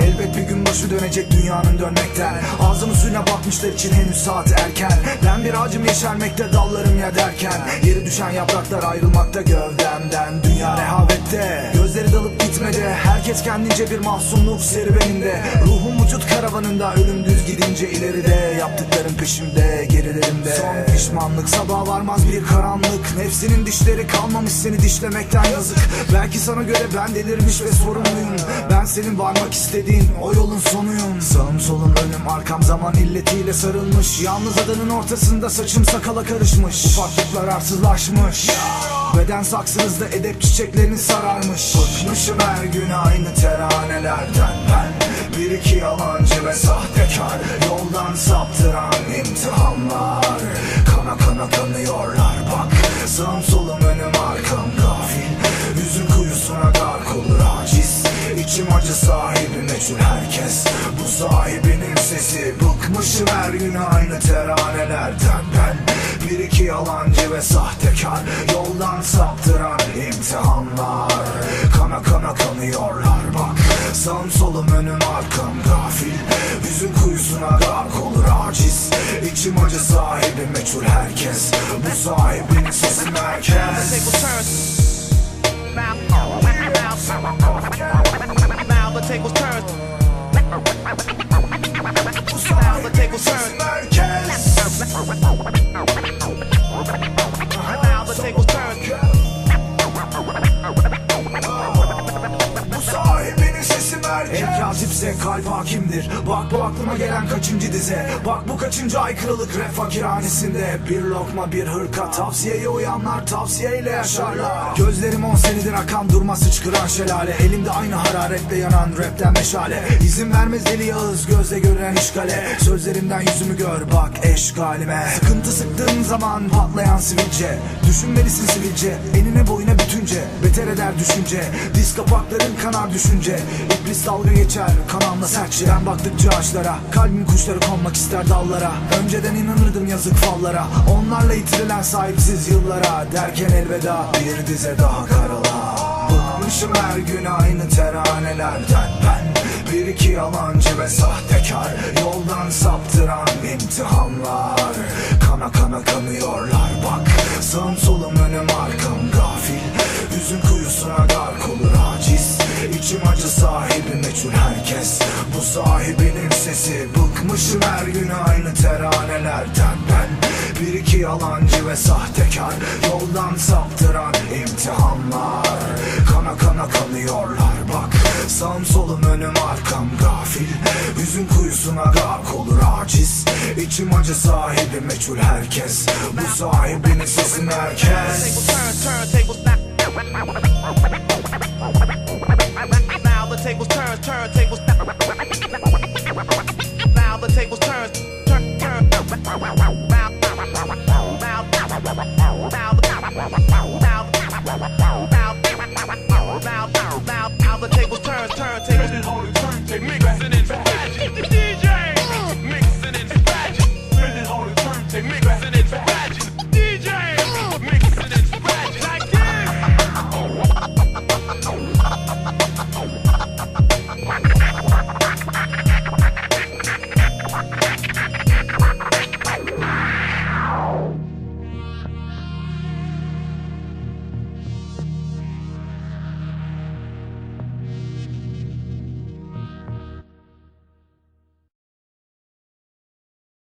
Elbet bir gün başı dönecek dünyanın dönmekten. Ağzımın suyuna bakmışlar için henüz saat erken. Ben bir ağacım yeşermekte dallarım ya derken. Yeri düşen yapraklar ayrılmakta gövdemden. Dünya rehavette Gözleri dalıp gitmedi Herkes kendince bir mahzunluk serüveninde. Ruhum vücut karavanında Ölüm düz gidince ileride. Yaptıklarım peşimde gerilerimde. Son pişmanlık sabaha varmaz bir karanlık. Nefsinin dişleri kalmamış seni dişlemekten yazık. Belki sana göre ben delirmiş ve sorumluyum. Ben senin varmak istediğin o yolun sonuyum. Sağım solum önüm arkam zaman illetiyle sarılmış. Yalnız adanın ortasında saçım sakala karışmış. Ufaklıklar arsızlaşmış Beden saksınızda edep çiçeklerini sararmış. Bıkmışım her gün aynı teranelerden. Ben Bir iki yalancı ve sahtekar Yoldan saptıran imtihanlar. Kana kana kanıyorlar bak. Sağım solum önüm arkam gafil Yüzün kuyusuna gark olur aciz. İçim acı sahibi meçhul herkes. Bu sahibinin sesi Bıkmışım her gün aynı teranelerden. Ben Bir iki yalancı ve sahtekar Yoldan saptıran imtihanlar Kana kana kanıyorlar bak Sağım solum önüm arkam gafil Yüzün kuyusuna gark olur aciz İçim acı sahibi meçhul herkes Bu sahibinin sesi merkez. Now, the tables turn. Now the tables turn. El kazipse kalp hakimdir. Bak bu aklıma gelen kaçıncı dize. Bak bu kaçıncı aykırılık rap fakirhanesinde. Bir lokma bir hırka Tavsiyeye uyanlar tavsiyeyle yaşarlar. Gözlerim on senedir akan durmaz hıçkıran şelale. Elimde aynı hararetle yanan rapten meşale. İzin vermez deli Yağız gözle görünen işgale. Sözlerimden yüzümü gör bak eşgalime. Sıkıntı sıktığın zaman patlayan sivilce. Düşünmelisin sivilce enine boyuna bütünce. Beter eder düşünce. Diz kapakların kanar düşünce. İblis dalga geçer. Kanalına sertçe Ben baktıkça ağaçlara Kalbim kuşları konmak ister dallara. Önceden inanırdım yazık fallara. Onlarla yitirilen sahipsiz yıllara. Derken elveda bir dize daha karala Bıkmışım her gün aynı teranelerden. Ben Bir iki yalancı ve sahtekar. Yoldan saptıran imtihanlar. Kana kana kanıyorlar. Bak Sağım solum önüm arkam gafil. Olur aciz İçim acı sahibi meçhul herkes. Bu sahibinin sesi Bıkmışım her gün aynı teranelerden. Ben Bir iki yalancı ve sahtekar Yoldan saptıran imtihanlar. Kana kana kanıyorlar bak. Sağım solum önüm arkam gafil. Yüzün kuyusuna gark olur aciz. İçim acı sahibi meçhul herkes. Bu sahibinin sesi merkez. Tables turn, turn, tables the tables turn, turn, tables Now the tables turn, turn, turn. Now, now, now, now, now, now, now, now the tables turn, turn, tables.